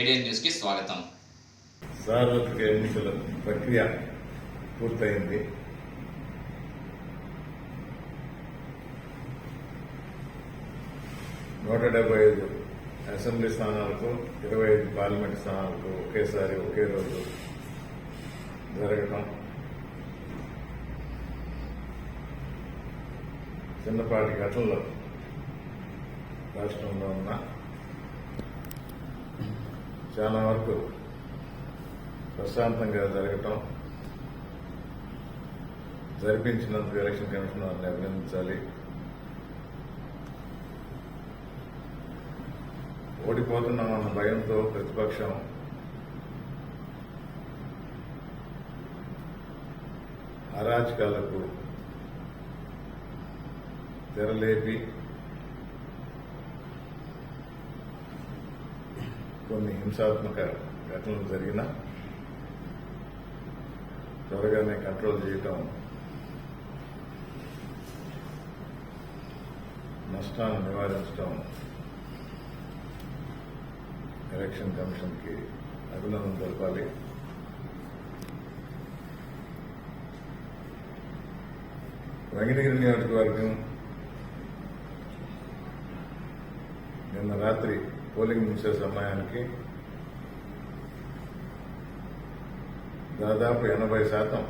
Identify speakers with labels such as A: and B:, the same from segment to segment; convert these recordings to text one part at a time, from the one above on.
A: ఏడియన్ న్యూస్కి స్వాగతం.
B: సార్వత్రిక ఎన్నికల ప్రక్రియ పూర్తయింది. నూట డెబ్బై ఐదు అసెంబ్లీ స్థానాలకు ఇరవై ఐదు పార్లమెంట్ స్థానాలకు ఒకేసారి ఒకే రోజు జరగటం. చిన్నపాటి ఘటనలో రాష్ట్రంలో ఉన్న చాలా వరకు ప్రశాంతంగా జరగటం జరిపించినందుకు ఎలక్షన్ కమిషన్ వారిని అభినందించాలి. ఓడిపోతున్నామన్న భయంతో ప్రతిపక్షం అరాచకాలకు తెరలేపి కొన్ని హింసాత్మక ఘటనలు జరిగినా త్వరగానే కంట్రోల్ చేయటం నష్టాలను నివారించడం ఎలక్షన్ కమిషన్కి అభినందన తెలపాలి వెంకటగిరి నియోజకవర్గం నిన్న రాత్రి పోలింగ్ ముగిసే సమయానికి దాదాపు ఎనభై శాతం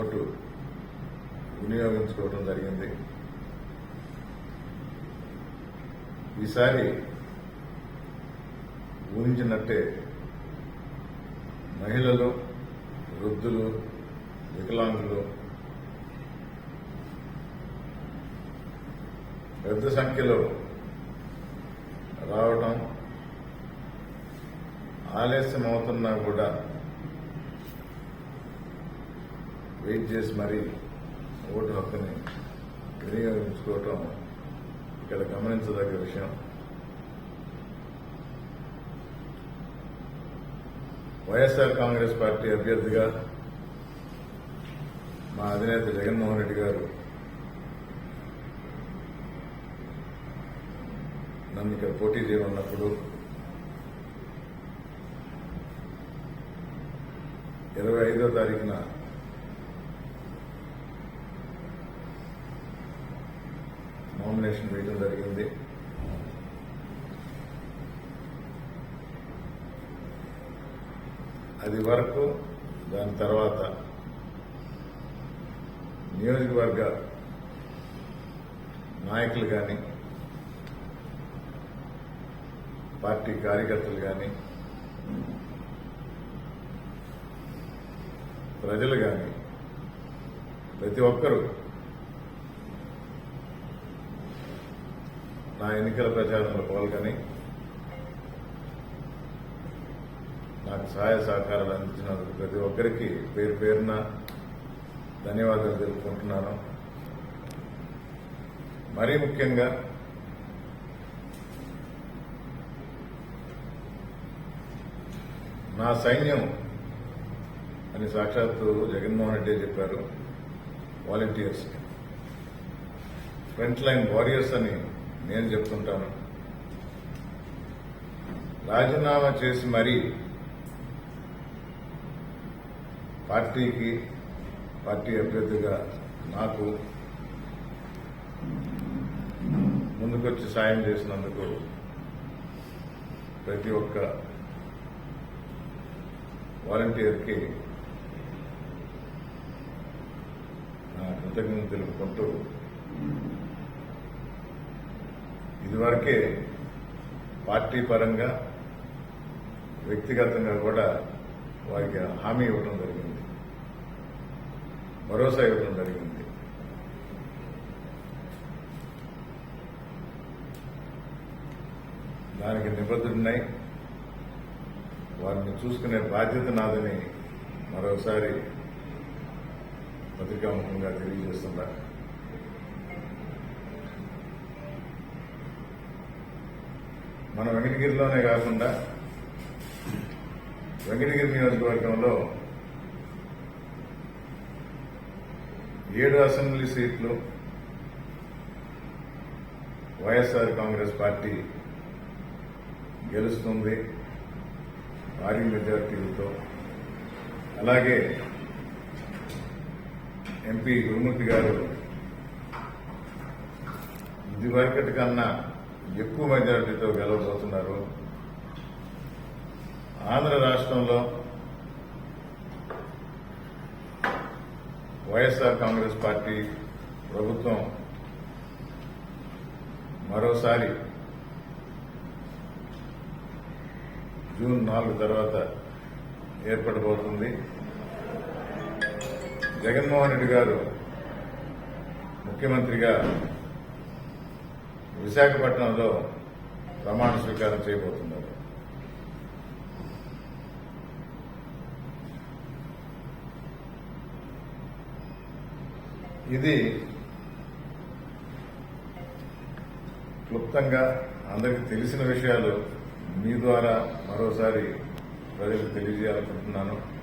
B: ఓటు వినియోగించుకోవడం జరిగింది. ఈసారి ఊహించినట్టే మహిళలు వృద్ధులు వికలాంగులు పెద్ద సంఖ్యలో రావడం ఆలస్యం అవుతున్నా కూడా వెయిట్ చేసి మరీ ఓటు హక్కుని వినియోగించుకోవటం ఇక్కడ గమనించదగ్గ విషయం. వైఎస్ఆర్ కాంగ్రెస్ పార్టీ అభ్యర్థిగా మా అధినేత జగన్మోహన్ రెడ్డి గారు నన్ను ఇక్కడ పోటీ చేయమన్నప్పుడు ఇరవై ఐదో తారీఖున నామినేషన్ వేయడం జరిగింది. అది వరకు దాని తర్వాత నియోజకవర్గ నాయకులు కానీ పార్టీ కార్యకర్తలు కానీ ప్రజలు కానీ ప్రతి ఒక్కరూ నా ఎన్నికల ప్రచారంలో పాల్గొని నాకు సహాయ సహకారాలు అందించినందుకు ప్రతి ఒక్కరికి పేరు పేరున ధన్యవాదాలు తెలుపుకుంటున్నాను. మరీ ముఖ్యంగా నా సైన్యం అని సాక్షాత్తు జగన్మోహన్ రెడ్డి చెప్పారు వాలంటీర్స్. ఫ్రంట్ లైన్ వారియర్స్ అని నేను చెప్తుంటాను. రాజీనామా చేసి మరీ పార్టీకి పార్టీ అభ్యర్థిగా నాకు ముందుకొచ్చి సాయం చేసినందుకు ప్రతి ఒక్క వాలంటీర్కి నా కృతజ్ఞత తెలుపుకుంటూ ఇదివరకే పార్టీ పరంగా వ్యక్తిగతంగా కూడా వారికి హామీ ఇవ్వడం జరిగింది. భరోసా ఇవ్వడం జరిగింది. దానికి నిబద్ధులున్నాయి వారిని చూసుకునే బాధ్యత నాదని మరోసారి పత్రికాముఖంగా తెలియజేస్తున్నా మన వెంకటగిరిలోనే కాకుండా వెంకటగిరి నియోజకవర్గంలో ఏడు అసెంబ్లీ సీట్లు వైఎస్ఆర్ కాంగ్రెస్ పార్టీ గెలుస్తుంది. భారీ మెజార్టీలతో. అలాగే ఎంపీ గురుమూర్తి గారు ఇదివరకటి కన్నా ఎక్కువ మెజార్టీతో గెలవబోతున్నారు. ఆంధ్ర రాష్ట్రంలో వైఎస్ఆర్ కాంగ్రెస్ పార్టీ ప్రభుత్వం మరోసారి జూన్ నాలుగు తర్వాత ఏర్పడబోతుంది. జగన్మోహన్ రెడ్డి గారు ముఖ్యమంత్రిగా విశాఖపట్నంలో ప్రమాణ స్వీకారం చేయబోతున్నారు. ఇది క్లుప్తంగా అందరికీ తెలిసిన విషయాలు. మీ ద్వారా మరోసారి ప్రజలకు తెలియజేయాలనుకుంటున్నాను.